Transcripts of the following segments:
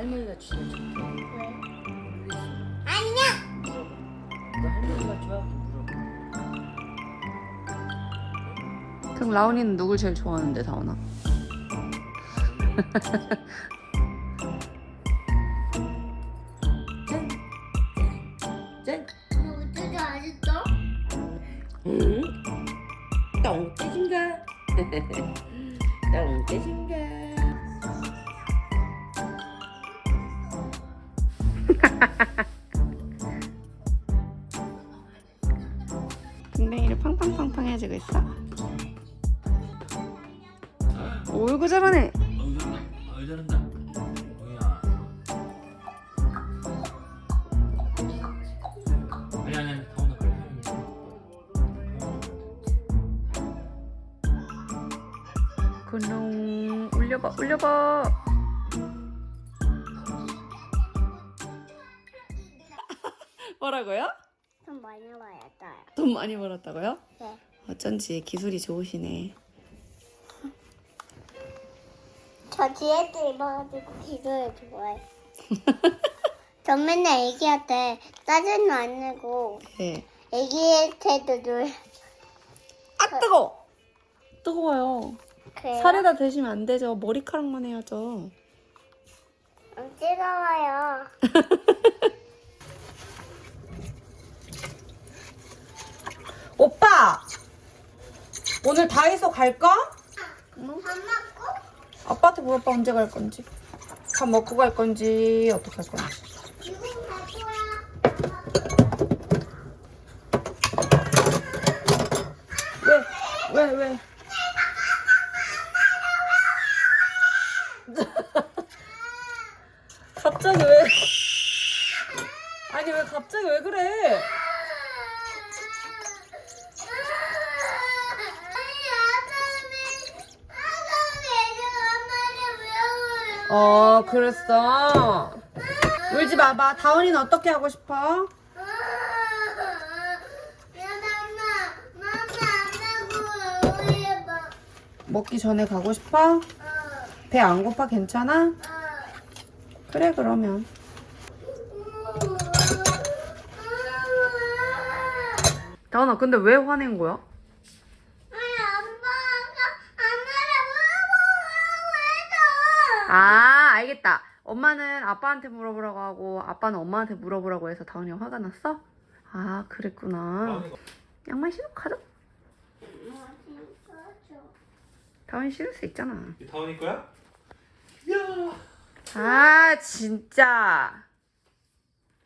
할머니가 주는 좋대. 모르겠어. 아니야. 물어봐. 너 할머니가 좋아하고 물어봐. 그럼 라온이는 누굴 제일 좋아하는데 다원아? 짠! 짠! 너 어떻게 아셨어? 응? 똥돼지인가? 똥돼지인가? 군웅 울려봐 울려봐 뭐라고요? 좀 많이 와야겠다. 돈 많이 벌었다고요? 네. 어쩐지 기술이 좋으시네 저 뒤에도 입어가지고 기도를 좋아해. 저 맨날 애기한테 짜증도 안 내고 네. 애기한테도 놀. 아 뜨거! 뜨거워요 그래요? 살에다 대시면 안 되죠 머리카락만 해야죠 안 뜨거워요. 오빠! 오늘 다이소 갈까? 밥 먹고 아빠한테 물어봐 언제 갈 건지 밥 먹고 갈 건지 어떻게 할 건지 지금 갈 거야. 왜? 왜? 왜? 갑자기 왜? 아니 왜 갑자기 왜 그래? 어 그랬어 울지 마봐 다원이는 어떻게 하고 싶어? 먹기 전에 가고 싶어? 배 안 고파 괜찮아? 그래 그러면 다원아 근데 왜 화낸 거야? 알겠다 엄마는 아빠한테 물어보라고 하고 아빠는 엄마한테 물어보라고 해서 다원이가 화가 났어? 아 그랬구나 양말 신고 가자 다원이 신을 수 있잖아 이 다운이 거야? 아 진짜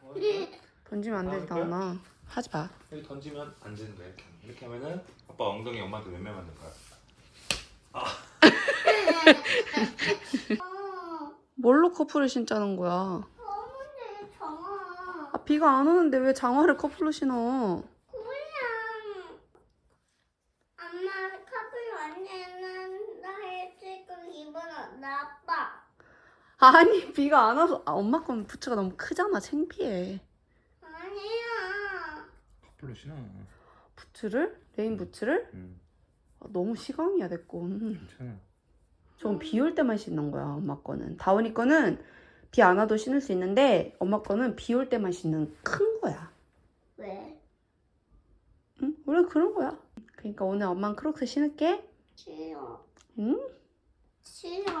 다운이? 던지면 안 되지 다운이 다원아 하지 마 여기 던지면 안 되는 거야 이렇게. 이렇게 하면은 아빠 엉덩이 엄마한테 맴매 맞는 거야. 뭘로 커플을 신자는 거야 아 비가 안 오는데 왜 장화를 커플로 신어 엄마 커플 완전한 나 해줄 거 기분 나빠. 아니 비가 안 와서 아, 엄마 건 부츠가 너무 크잖아 창피해 아니야. 커플로 신어. 부츠를? 레인 부츠를? 응. 아, 너무 시강이야 내 건 괜찮아. 저건 비올 때만 신는 거야 엄마 거는 다원이 거는 비 안 와도 신을 수 있는데 엄마 거는 비 올 때만 신는 큰 거야 왜? 응? 원래 그런 거야 그러니까 오늘 엄마는 크록스 신을게 싫어. 응? 싫어.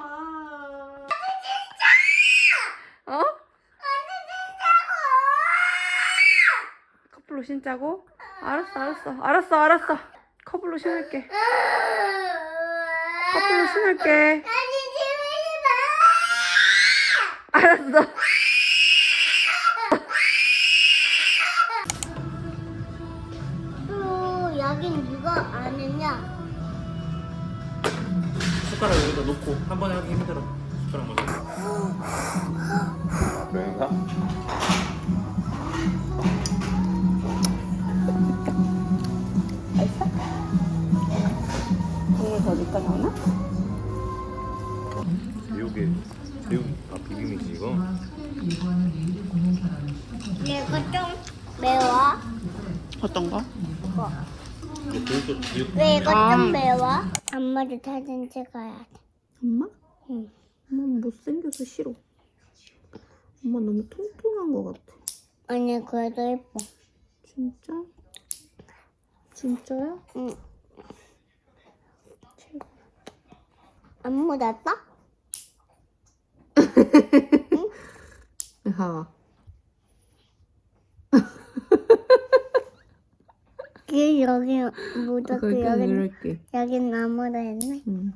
어? 커플로 신자고? 알았어 알았어 알았어 알았어 커플로 신을게 아, 커플로 신을게. 알았어. 또 여긴 누가 아느냐? 숟가락 여기다 놓고 한 번에 하기 힘들어. 숟가락 먼저. 그 나오나? 미국에 미국 아 비빔이지 이거. 이거 좀 매워. 어떤 거? 이거. 왜 이거 아. 좀 매워? 엄마도 사진 찍어야 돼. 엄마? 응. 엄마 못생겨서 싫어. 엄마 너무 통통한 거 같아. 아니 그래도 예뻐. 진짜? 진짜야? 응. 안 묻었다? 하. 그 여기 묻었고 여기 그럴게. 여긴 안 묻어있네. 응.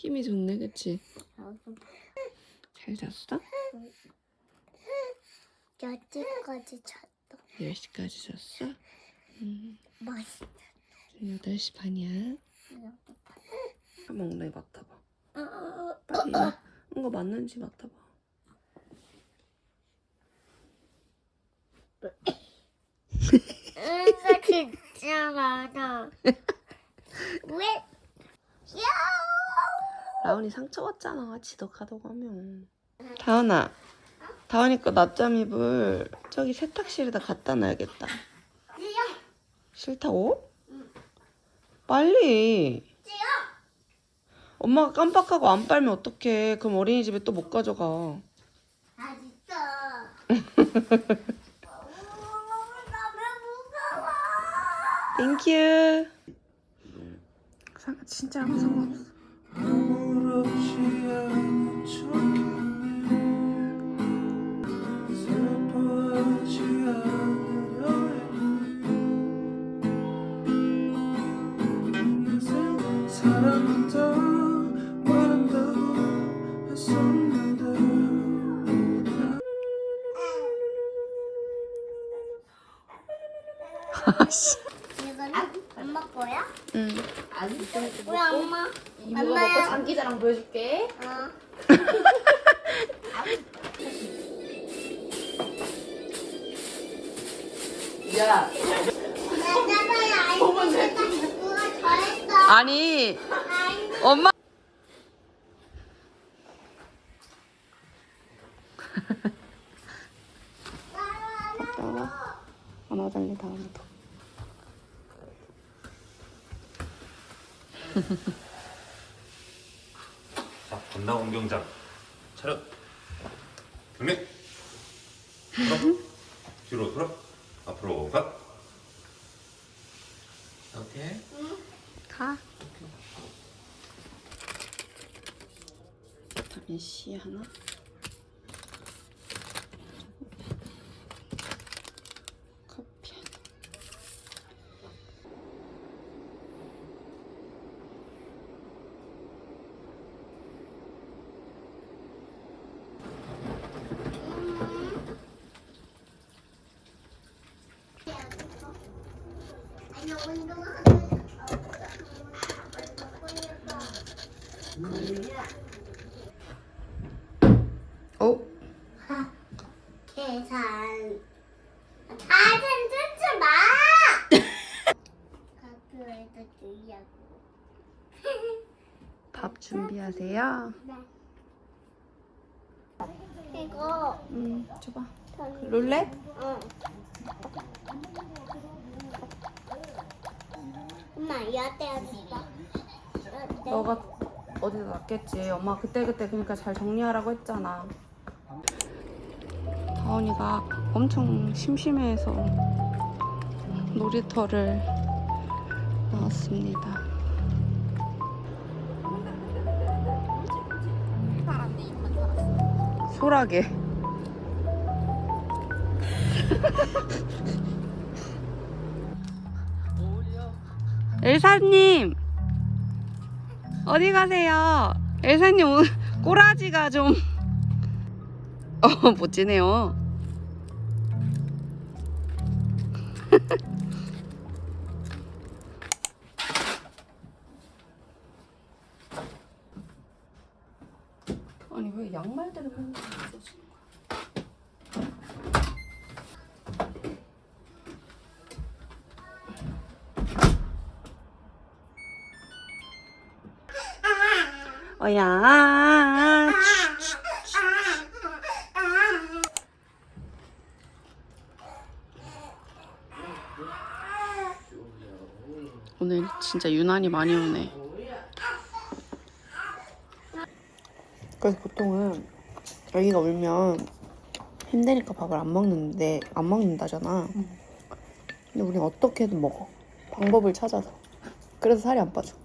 힘이 좋네, 그치? 잘 잤어? 여기까지 잤다. 10시까지 잤어? 음, 맛있어. 지금 8시 반이야. 한번 엉덩이 맡아봐. 어, 빨리 뭔가 맞는지 맡아봐. 이거 진짜 많아. 왜? 야! 라온이 상처 왔잖아. 지독하다고 하면. 다은아. 다은이 거 낮잠 이불 저기 세탁실에다 갖다 놔야겠다. 싫다고? 빨리. 엄마가 깜빡하고 안 빨면 어떡해. 그럼 어린이집에 또 못 가져가. 맛있어. 너무 무서워. 땡큐. 상 진짜 아무 상관없어. 아무렇지 않은 척 보여줄게. 어. 야, 아이고 누가 잘했어. 아니. 엄마. 나와. 안 와달래 다음부터. 자, 건나 공경장. 차렷. 경례. 돌아. 뒤로 돌아. 앞으로 가. 오케이. 가. 비타민 C 하나. 커피 하나. 어? 계산. 다른 듣지 마. 학교에서 주려고. 밥 준비하세요. 이거. 음, 줘봐. 룰렛? 응. 엄마 이어때야 줄까? 너가 어디서 놨겠지. 엄마 그때그때 그러니까 잘 정리하라고 했잖아. 다원이가 엄청 심심해해서 놀이터를 나왔습니다. 소라게. 엘사님 어디 가세요? 엘사님 오늘 꼬라지가 좀 어, 멋지네요. 어야. 오늘 진짜 유난히 많이 오네. 그래서 보통은 여기가 울면 힘드니까 밥을 안 먹는데 안 먹는다잖아. 근데 우린 어떻게든 먹어. 방법을 찾아서. 그래서 살이 안 빠져.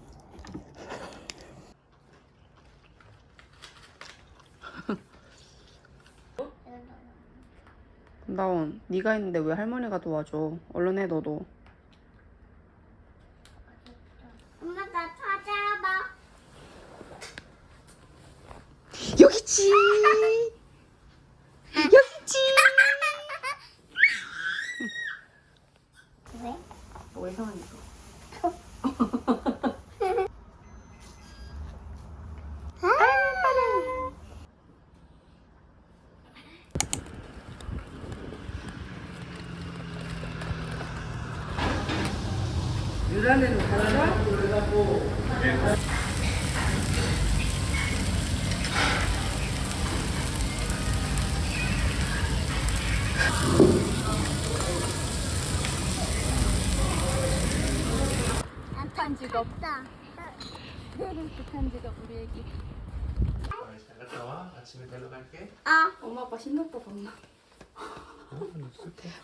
나온 네가 했는데 왜 할머니가 도와줘? 얼른 해 너도. 엄마 나 찾아봐. 여기 있지. 여기 있지. 왜? 뭐 이상하니까. 약간 즐겁다. 잘 갔다 와. 아침에 데려갈게. 아, 엄마 아빠 신났다 봤나?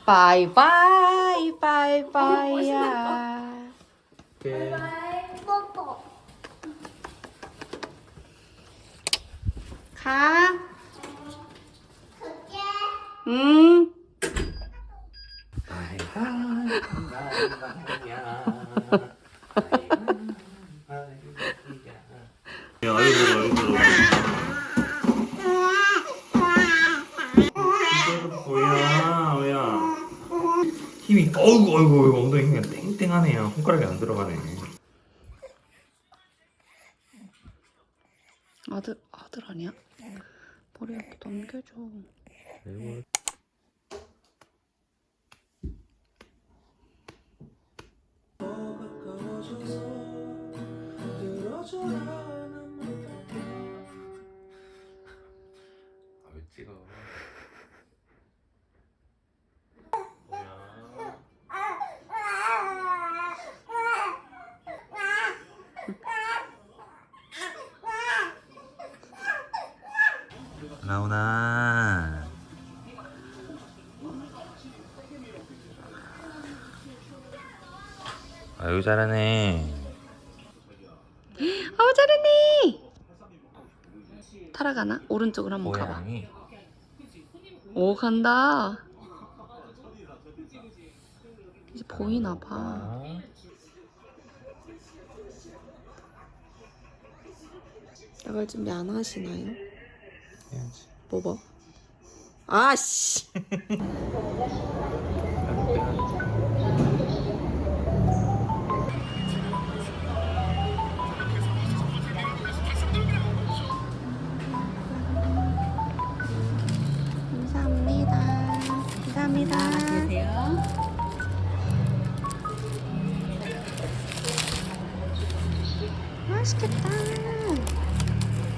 바이바이 바이바이야. 뽀뽀. 가. 그게 응. 야, 아이고, 아이고. 뭐야, 뭐야. 힘이, 어이구, 어이구, 어이구, 엉덩이 힘이 땡땡하네요. 손가락이 안 들어가네. 아들 아들 아니야? 나오나. 아유 잘하네. 아우 잘했네. 타라가나? 오른쪽으로 한번 가봐. 고양이. 오 간다. 이제 보이나 봐. 아. 나갈 준비 안 하시나요? 해야지. 뽑아. 아씨. 맛있겠다.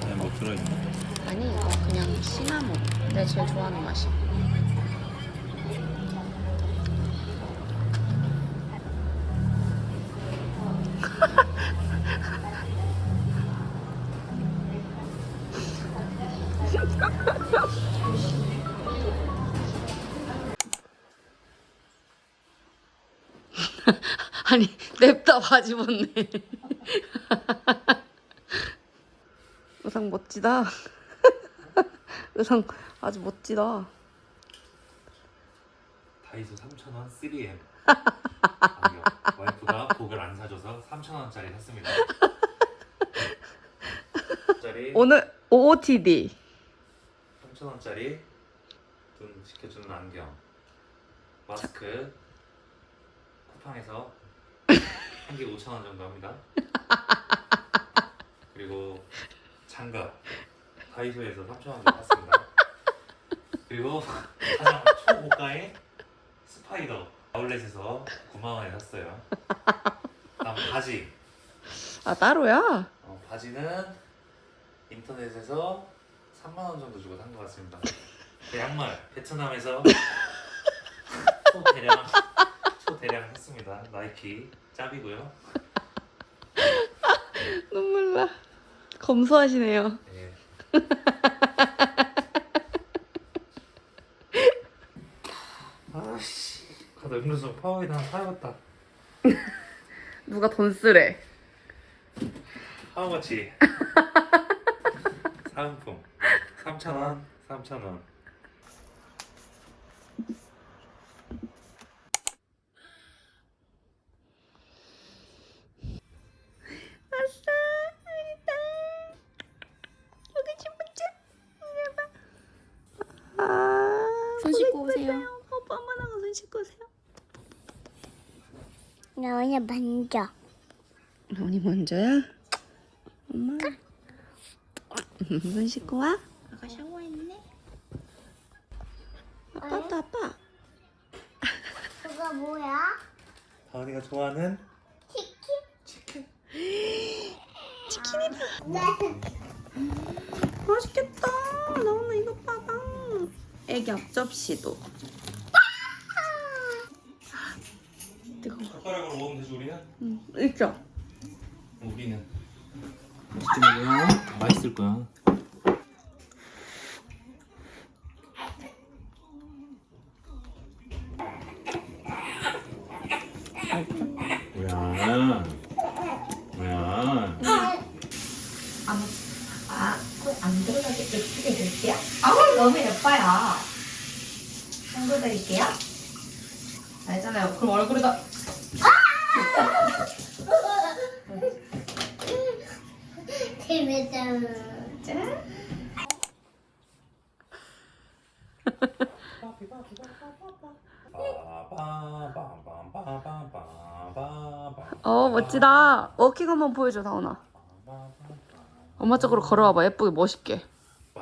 네, 뭐 들어있나? 아니 이거 그냥 시나몬. 내가 제일 좋아하는 맛이야. 아니 냅다 바지 벗네. 의상 멋지다. 의상 아주 멋지다. 다이소 3,000원 3M 안경 와이프가 복을 안 사줘서 3,000원짜리 샀습니다. 짜리. 오늘 OOTD. 3,000원짜리 눈 지켜주는 안경. 마스크. 쿠팡에서 한 개 5,000원 정도 합니다. 그리고 장갑 다이소에서 3,000원 정도 샀습니다 그리고 가장 초고가의 스파이더 아울렛에서 9만 원에 샀어요. 다음 바지. 아 따로야? 어, 바지는 인터넷에서 3만 원 정도 주고 산 것 같습니다. 그 양말 베트남에서 초대량 초대량 샀습니다. 나이키 짭이고요. 눈물 나. 검소하시네요. 예. 아씨, 가다 음료수 파워에다 하나 사야겠다. 누가 돈 쓰래? 하우마치 사은품 3,000원 3,000원 손 씻고 오세요. 오빠 엄마랑 손 씻고 오세요. 너네 만져. 언니 먼저야? 엄마. 손 씻고 와. 아까 샤워했네. 아빠도 아빠. 그거 뭐야? 다은이가 좋아하는 치킨? 치킨이다. 네. 맛있겠다. 나오나 이거 봐봐. 애기 앞접시도. 뜨거워. 젓가락으로 먹으면 되지 우리는? 응, 있죠? 우리는 맛있게 먹어요 맛있을 거야 뭐야 안 들어가게 예쁘게 드릴게요. 아우 너무 예뻐요. 정도 드릴게요. 알잖아요. 그럼 얼굴에다 재밌다. 짠. 어 멋지다. 워킹 한번 보여줘 다원아. 엄마 쪽으로 걸어와봐 예쁘게 멋있게.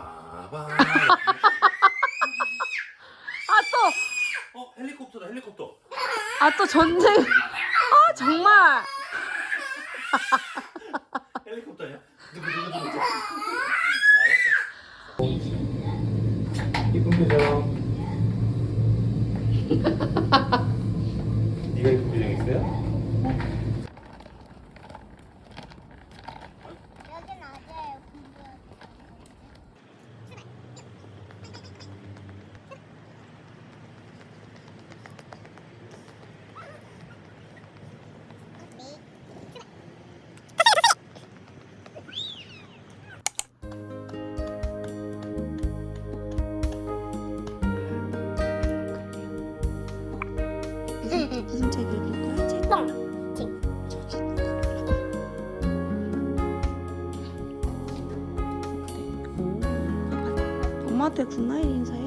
아어 헬리콥터다 헬리콥터. 또아 또 전쟁. 아 정말. 엄마한테 굿나잇 인사해.